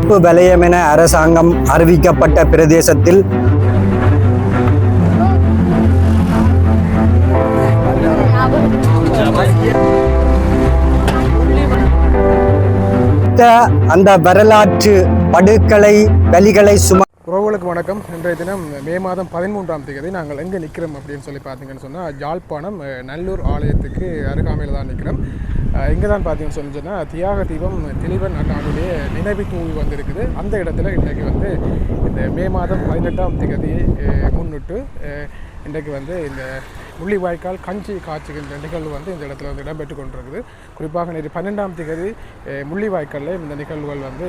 உப்பு விலையம் என அரசாங்கம் அறிவிக்கப்பட்ட பிரதேசத்தில் அந்த வரலாற்று படுக்களை வலிகளை சும உறவுகளுக்கு வணக்கம். இன்றைய தினம் மே மாதம் பதிமூன்றாம் தேதி நாங்கள் எங்கே நிற்கிறோம் அப்படின்னு சொல்லி பார்த்தீங்கன்னு சொன்னால் ஜாழ்ப்பாணம் நல்லூர் ஆலயத்துக்கு அருகாமையில் தான் நிற்கிறோம். எங்கே தான் பார்த்தீங்கன்னு சொல்லி சொன்னால் தியாக தீபம் தெளிவன் அண்ணாவுடைய நினைவு தூவி வந்திருக்குது. அந்த இடத்துல இன்றைக்கு வந்து இந்த மே மாதம் பதினெட்டாம் தேதி முன்னிட்டு இன்றைக்கு வந்து இந்த முள்ளிவாய்க்கால் கஞ்சி காய்ச்சுகின்ற நிகழ்வு வந்து இந்த இடத்துல வந்து இடம்பெற்று கொண்டிருக்குது. குறிப்பாக நேற்று பன்னெண்டாம் தேதி முள்ளிவாய்க்காலில் இந்த நிகழ்வுகள் வந்து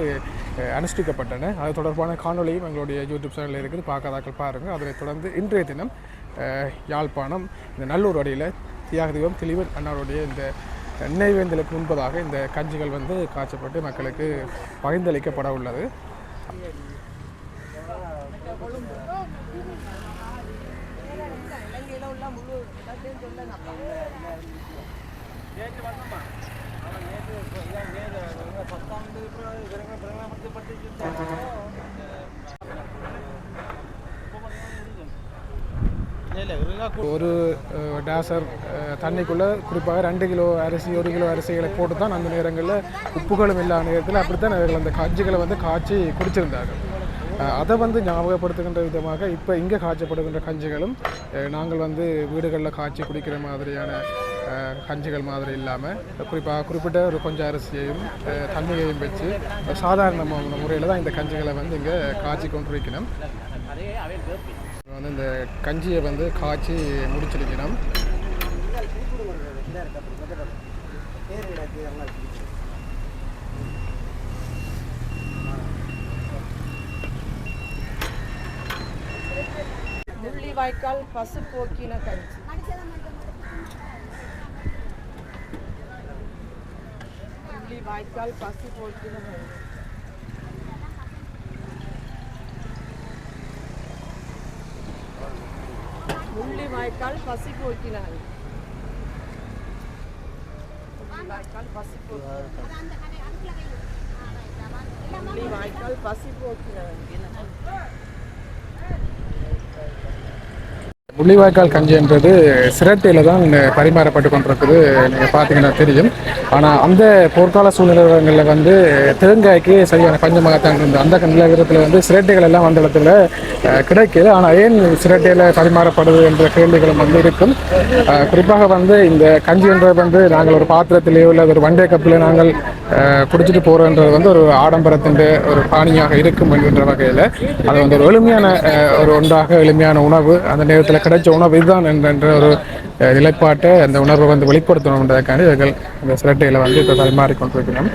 அனுஷ்டிக்கப்பட்டன. அது தொடர்பான காணொளியும் எங்களுடைய யூடியூப் சேனலில் இருக்குது. பார்க்காதாக்கள் பாருங்கள் அதனைத் தொடர்ந்து இன்றைய தினம் யாழ்ப்பாணம் இந்த நல்லூர் அடியில் தியாக தீபம் தெளிவன் அண்ணாருடைய இந்த நெய்வேந்தலுக்கு முன்பதாக இந்த கஞ்சிகள் வந்து காய்ச்சப்பட்டு மக்களுக்கு பகிர்ந்தளிக்கப்பட உள்ளது. ஒரு டேசர் தண்ணிக்குள்ளே குறிப்பாக ரெண்டு கிலோ அரிசி ஒரு கிலோ அரிசிகளை போட்டு தான் அந்த நேரங்களில் உப்புகளும் இல்லாத நேரத்தில் அப்படித்தான் அவர்கள் அந்த கஞ்சிகளை வந்து காய்ச்சி குடிச்சிருந்தார்கள். அதை வந்து ஞாபகப்படுத்துகின்ற விதமாக இப்போ இங்கே காய்ச்சப்படுகின்ற கஞ்சிகளும் நாங்கள் வந்து வீடுகளில் காய்ச்சி குடிக்கிற மாதிரியான கஞ்சிகள் மாதிரி இல்லாமல் குறிப்பாக குறிப்பிட்ட ஒரு கொஞ்சம் அரிசியையும் தண்ணியையும் வச்சு சாதாரணமான முறையில் தான் இந்த கஞ்சிகளை வந்து இங்கே காய்ச்சி கொண்டு வைக்கணும் வந்து இந்த கஞ்சியை வந்து காய்ச்சி முடிச்சிருக்கிறோம். முள்ளி வாய்க்கால் பசு போக்கின கஞ்சி. முள்ளிவாய்க்கால் பசுபோக்கின கஞ்சி. வாய்க்கால் முள்ளிவாய்க்கால் பசுபோக்கின கஞ்சி முள்ளிவாய்க்கால் பசுபோக்கின முள்ளிவாய்க்கால் பசுபோக்கின கஞ்சி முள்ளிவாய்க்கால் கஞ்சின்றது சிரட்டையில் தான் பரிமாறப்பட்டு கொண்டிருக்குது. நீங்கள் பார்த்தீங்கன்னா தெரியும். ஆனால் அந்த போர்க்கால சூழ்நிலைகளில் வந்து தேங்காய்க்கு சரியான பஞ்சமாகத்தான் இருந்தது. அந்த நிலவரத்தில் வந்து சிரட்டைகள் எல்லாம் அந்த இடத்துல கிடைக்கல. ஆனால் ஏன் சிரட்டையில் பரிமாறப்படுது என்ற கேள்விகளும் வந்து இருக்கும். குறிப்பாக வந்து இந்த கஞ்சின்றது வந்து நாங்கள் ஒரு பாத்திரத்திலேயோ இல்லை ஒரு வண்டே கப்பில் நாங்கள் குடிச்சிட்டு போகிறோன்றது வந்து ஒரு ஆடம்பரத்தின் ஒரு பாணியாக இருக்கும் என்கின்ற வகையில் அது வந்து ஒரு எளிமையான ஒரு ஒன்றாக எளிமையான உணவு. அந்த நேரத்தில் கிடைச்ச உணவு இதுதான் என்ற ஒரு நிலைப்பாட்டை அந்த உணர்வை வந்து வெளிப்படுத்தணுன்றதுக்காண்டி இவர்கள் அந்த சிரட்டையில் வந்து இப்போ பரிமாறிக்கொண்டிருக்கிறோம்.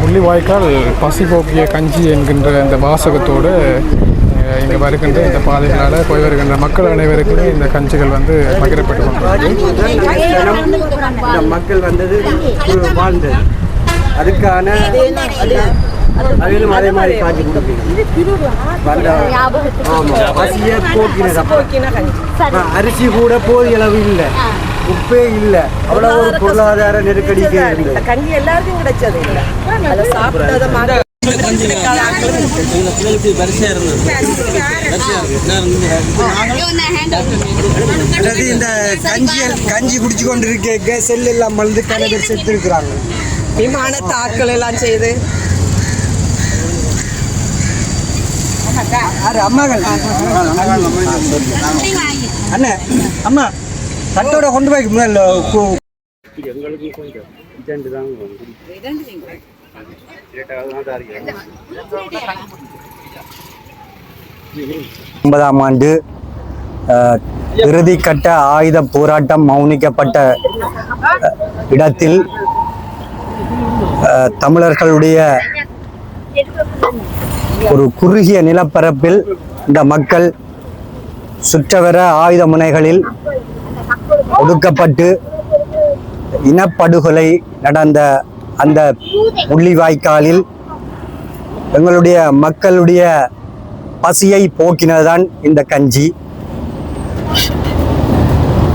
முள்ளிவாய்க்கால் பசி போக்கிய கஞ்சி என்கின்ற இந்த வாசகத்தோடு இங்கே வருகின்ற இந்த பாதைகளால் போய் வருகின்ற மக்கள் அனைவருக்குமே இந்த கஞ்சிகள் வந்து பகிரப்பட்டு கொண்டிருக்கிறது. இந்த மக்கள் வந்தது வாழ்ந்தது. அதுக்கான அதிலும் அதே மாதிரி அரிசி கூட போதிய அளவு இல்லை. உப்பே இல்லை. அவ்வளவு ஒரு பொருளாதார நெருக்கடிக்கு இருந்தது கஞ்சி எல்லாருக்கும் கிடைச்சது இல்லை. அதை சாப்பிட்டதை மாதிரி அதாவது இந்த கஞ்சி கஞ்சி குடிச்சு கொண்டு இருக்க செல் எல்லாம் மறந்து கன பேர் செத்து இருக்கிறாங்க விமான தாக்கல் எல்லாம் செய்து யாரு? அம்மாகள் அண்ணே அம்மா தட்டோட கொண்டு போய் முதல்ல ஒன்பதாம் ஆண்டு இறுதிக்கட்ட ஆயுத போராட்டம் மௌனிக்கப்பட்ட இடத்தில் தமிழர்களுடைய ஒரு குறுகிய நிலப்பரப்பில் இந்த மக்கள் சுற்றவர ஆயுத முனைகளில் ஒடுக்கப்பட்டு இனப்படுகொலை நடந்த அந்த முள்ளிவாய்க்காலில் எங்களுடைய மக்களுடைய பசியை போக்கினதுதான் இந்த கஞ்சி.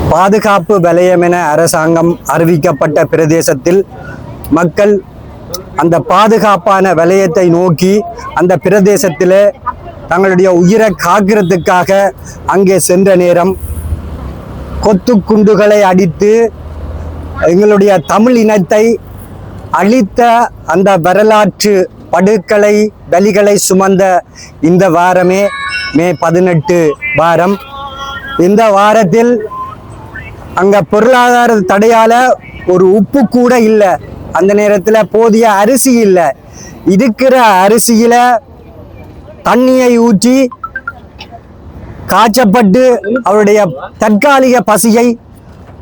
பாதுகாப்பு வலயம் என அரசாங்கம் அறிவிக்கப்பட்ட பிரதேசத்தில் மக்கள் அந்த பாதுகாப்பான வலயத்தை நோக்கி அந்த பிரதேசத்தில் தங்களுடைய உயிரை காக்கிறதுக்காக அங்கே சென்ற நேரம் கொத்து குண்டுகளை அடித்து எங்களுடைய தமிழ் இனத்தை அழித்த அந்த வரலாற்று படுக்களை வலிகளை சுமந்த இந்த வாரமே மே பதினெட்டு வாரம். இந்த வாரத்தில் அங்கே பொருளாதார தடையால் ஒரு உப்பு கூட இல்லை. அந்த நேரத்தில் போதிய அரிசி இல்லை. இருக்கிற அரிசியில தண்ணியை ஊற்றி காய்ச்சப்பட்டு அவருடைய தற்காலிக பசியை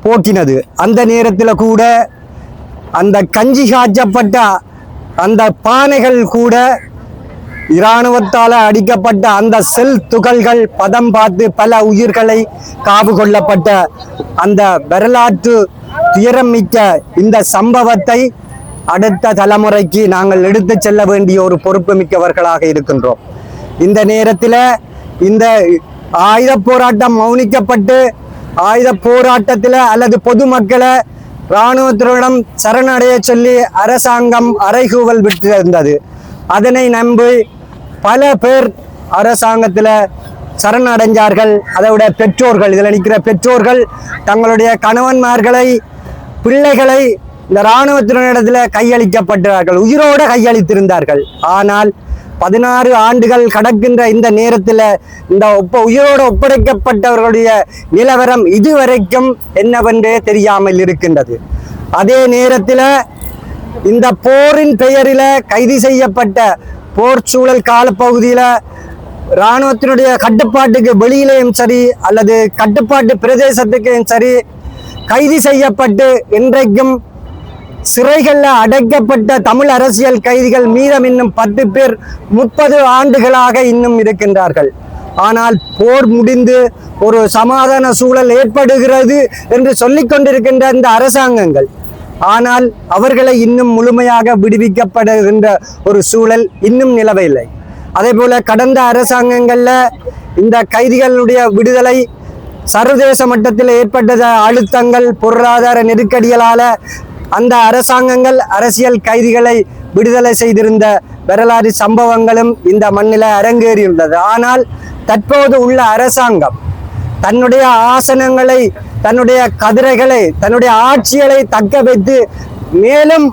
போக்கினது. அந்த நேரத்தில் கூட அந்த கஞ்சி காய்ச்சப்பட்ட அந்த பானைகள் கூட இராணுவத்தால் அடிக்கப்பட்ட அந்த செல் துகள்கள் பதம் பார்த்து பல உயிர்களை காவு கொள்ளப்பட்ட அந்த வரலாற்று துயரம் மிக்க இந்த சம்பவத்தை அடுத்த தலைமுறைக்கு நாங்கள் எடுத்துச் செல்ல வேண்டிய ஒரு பொறுப்பு மிக்கவர்களாக இருக்கின்றோம். இந்த நேரத்தில் இந்த ஆயுத போராட்டம் மௌனிக்கப்பட்டு ஆயுத போராட்டத்தில் அல்லது பொதுமக்களை இராணுவத்தினரிடம் சரணடைய சொல்லி அரசாங்கம் அறைகூவல் விட்டிருந்தது. அதனை நம்பி பல பேர் அரசாங்கத்தில் சரணடைஞ்சார்கள் அதோட பெற்றோர்கள் இதில் நிற்கிற பெற்றோர்கள் தங்களுடைய கணவன்மார்களை பிள்ளைகளை இந்த இராணுவத்தினரிடத்தில் கையளிக்கப்பட்டார்கள் உயிரோடு கையளித்திருந்தார்கள். ஆனால் பதினாறு ஆண்டுகள் கடக்கின்ற இந்த நேரத்தில் இந்த ஒப்ப உயிரோடு ஒப்படைக்கப்பட்டவர்களுடைய நிலவரம் இதுவரைக்கும் என்னவென்றே தெரியாமல் இருக்கின்றது. அதே நேரத்தில் இந்த போரின் பெயரில் கைது செய்யப்பட்ட போர் சூழல் காலப்பகுதியில் இராணுவத்தினுடைய கட்டுப்பாட்டுக்கு வெளியிலேயும் சரி அல்லது கட்டுப்பாட்டு பிரதேசத்துக்கும் சரி கைது செய்யப்பட்டு இன்றைக்கும் சிறைகளில் அடைக்கப்பட்ட தமிழ் அரசியல் கைதிகள் மீதம் இன்னும் பத்து பேர் முப்பது ஆண்டுகளாக இன்னும் இருக்கின்றார்கள். ஆனால் போர் முடிந்து ஒரு சமாதான சூழல் ஏற்படுகிறது என்று சொல்லிக் கொண்டிருக்கின்ற இந்த அரசாங்கங்கள். ஆனால் அவர்களை இன்னும் முழுமையாக விடுவிக்கப்படுகின்ற ஒரு சூழல் இன்னும் நிலவையில்லை. அதே போல கடந்த அரசாங்கங்களில் இந்த கைதிகளுடைய விடுதலை சர்வதேச மட்டத்தில் ஏற்பட்ட அழுத்தங்கள் பொருளாதார நெருக்கடிகளால அந்த அரசாங்கங்கள் அரசியல் கைதிகளை விடுதலை செய்திருந்த வரலாறு சம்பவங்களும் இந்த மண்ணில் அரங்கேறியுள்ளது. ஆனால் தற்போது உள்ள அரசாங்கம் தன்னுடைய ஆசனங்களை தன்னுடைய கதிரைகளை தன்னுடைய ஆட்சிகளை தக்க வைத்து மேலும்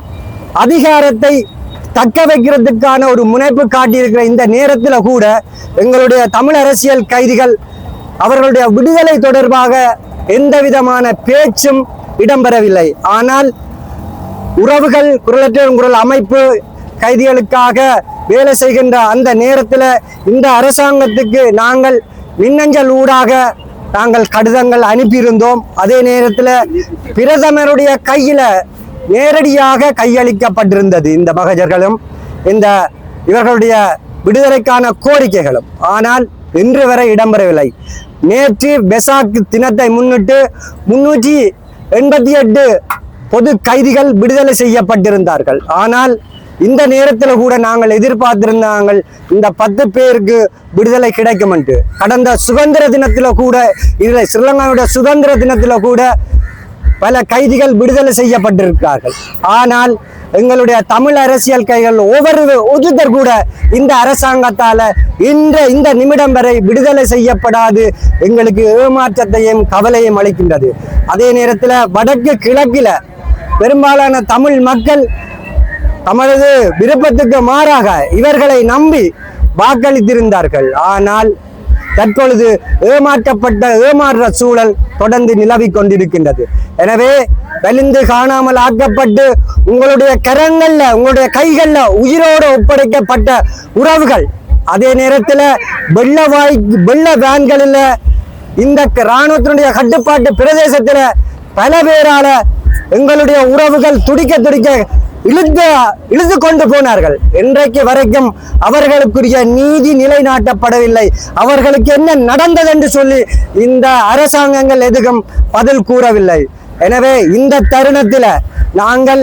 அதிகாரத்தை தக்க வைக்கிறதுக்கான ஒரு முனைப்பு காட்டியிருக்கிற இந்த நேரத்தில் கூட எங்களுடைய தமிழ் அரசியல் கைதிகள் அவர்களுடைய விடுதலை தொடர்பாக எந்த விதமான பேச்சும் இடம்பெறவில்லை. ஆனால் உறவுகள் குரலற்ற குரல் அமைப்பு கைதிகளுக்காக வேலை செய்கின்ற அந்த நேரத்தில் இந்த அரசாங்கத்துக்கு நாங்கள் மின்னஞ்சல் ஊடாக நாங்கள் கடிதங்கள் அனுப்பியிருந்தோம். அதே நேரத்தில் பிரதமருடைய கையில் நேரடியாக கையளிக்கப்பட்டிருந்தது இந்த மகஜர்களும் இந்த இவர்களுடைய விடுதலைக்கான கோரிக்கைகளும். ஆனால் இன்று வரை இடம்பெறவில்லை. நேற்று பெசாக் தினத்தை முன்னிட்டு முன்னூற்றி எண்பத்தி எட்டு பொது கைதிகள் விடுதலை செய்யப்பட்டிருந்தார்கள். ஆனால் இந்த நேரத்தில் கூட நாங்கள் எதிர்பார்த்திருந்தாங்கள் இந்த பத்து பேருக்கு விடுதலை கிடைக்கும் என்று. கடந்த சுதந்திர தினத்தில் கூட இதில் ஸ்ரீலங்காவுடைய சுதந்திர தினத்தில் கூட பல கைதிகள் விடுதலை செய்யப்பட்டிருக்கிறார்கள். ஆனால் எங்களுடைய தமிழ் அரசியல் கைகள் ஒவ்வொரு ஒருத்தர் கூட இந்த அரசாங்கத்தால் இன்று இந்த நிமிடம் வரை விடுதலை செய்யப்படாது. எங்களுக்கு ஏமாற்றத்தையும் கவலையும் அளிக்கின்றது. அதே நேரத்தில் வடக்கு கிழக்கில் பெரும்பாலான தமிழ் மக்கள் தமது விருப்பத்துக்கு மாறாக இவர்களை நம்பி வாக்களித்திருந்தார்கள். ஆனால் தற்பொழுது ஏமாற்றப்பட்ட ஏமாற்ற சூழல் தொடர்ந்து நிலவிக் கொண்டிருக்கின்றது. எனவே வெளிந்து காணாமல் ஆக்கப்பட்டு உங்களுடைய கரங்கள்ல உங்களுடைய கைகள்ல உயிரோடு ஒப்படைக்கப்பட்ட உறவுகள் அதே நேரத்தில் வெள்ள வாய் வெள்ள வேன்களில் இந்த இராணுவத்தினுடைய கட்டுப்பாட்டு பிரதேசத்தில் பல பேரால எங்களுடைய உறவுகள் துடிக்க துடிக்க இழுத்து இழுத்து கொண்டு போனார்கள். இன்றைக்கு வரைக்கும் அவர்களுக்குரிய நீதி நிலைநாட்டப்படவில்லை. அவர்களுக்கு என்ன நடந்தது என்று சொல்லி இந்த அரசாங்கங்கள் எதுவும் பதில் கூறவில்லை. எனவே இந்த தருணத்தில் நாங்கள்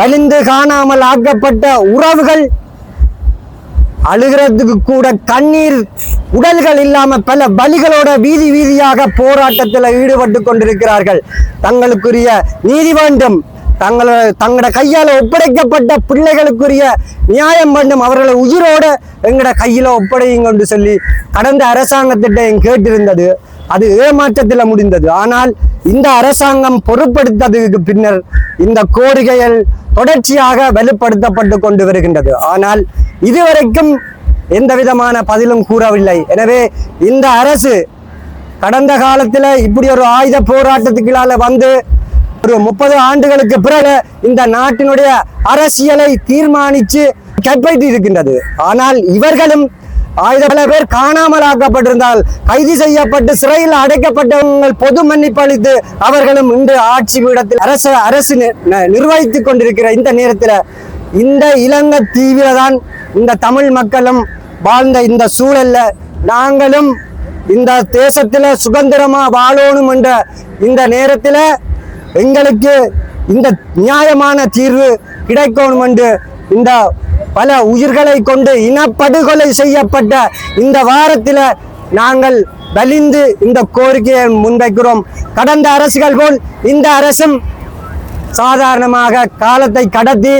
வலிந்து காணாமல் ஆக்கப்பட்ட உறவுகள் அழுகிறதுக்கு கூட கண்ணீர் உடல்கள் இல்லாம பல பலிகளோட வீதி வீதியாக போராட்டத்தில் ஈடுபட்டு கொண்டிருக்கிறார்கள். தங்களுக்குரிய நீதி வேண்டும். தங்கள தங்களோட கையால ஒப்படைக்கப்பட்ட பிள்ளைகளுக்குரிய நியாயம் வேண்டும். அவர்களை உயிரோட எங்களோட கையில ஒப்படையுங்க என்று சொல்லி கடந்த அரசாங்கத்திட்ட கேட்டிருந்தது. அது ஏமாற்றத்தில் முடிந்தது. ஆனால் இந்த அரசாங்கம் பொருட்படுத்ததுக்கு பின்னர் இந்த கோரிக்கைகள் தொடர்ச்சியாக வலுப்படுத்தப்பட்டு கொண்டு வருகின்றது. ஆனால் இதுவரைக்கும் எந்த விதமான பதிலும் கூறவில்லை. எனவே இந்த அரசு கடந்த காலத்தில் இப்படி ஒரு ஆயுத போராட்டத்துக்குள்ளால வந்து ஒரு முப்பது ஆண்டுகளுக்கு பிறகு இந்த நாட்டினுடைய அரசியலை தீர்மானித்து கைப்பற்றி இருக்கின்றது ஆனால் இவர்களும் ஆயுத பல பேர் காணாமல் ஆக்கப்பட்டிருந்தால் கைது செய்யப்பட்டு சிறையில் அடைக்கப்பட்டவங்க பொது மன்னிப்பு அளித்து அவர்களும் இன்று ஆட்சி பீடத்தில் அரசு அரசு நி- ந- நிர்வகித்துக் கொண்டிருக்கிற இந்த நேரத்தில் இந்த இலங்கை தீவிர தான் இந்த தமிழ் மக்களும் வாழ்ந்த இந்த சூழல்ல நாங்களும் இந்த தேசத்தில் சுதந்திரமா வாழணும் என்ற இந்த நேரத்தில் எங்களுக்கு இந்த நியாயமான தீர்வு கிடைக்கணும் என்று இந்த பல உயிர்களை கொண்டு இனப்படுகொலை செய்யப்பட்ட இந்த வாரத்தில் நாங்கள் வலிந்து இந்த கோரிக்கையை முன்வைக்கிறோம். கடந்த அரசுகள் போல் இந்த அரசும் சாதாரணமாக காலத்தை கடத்தி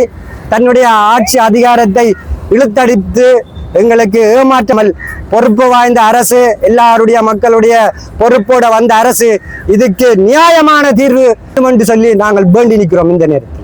தன்னுடைய ஆட்சி அதிகாரத்தை இழுத்தடித்து எங்களுக்கு ஏமாற்றமல் பொறுப்பு வாய்ந்த அரசு எல்லாருடைய மக்களுடைய பொறுப்போட வந்த அரசு இதுக்கு நியாயமான தீர்வு என்று சொல்லி நாங்கள் வேண்டி நிற்கிறோம் இந்த நேரத்தில்.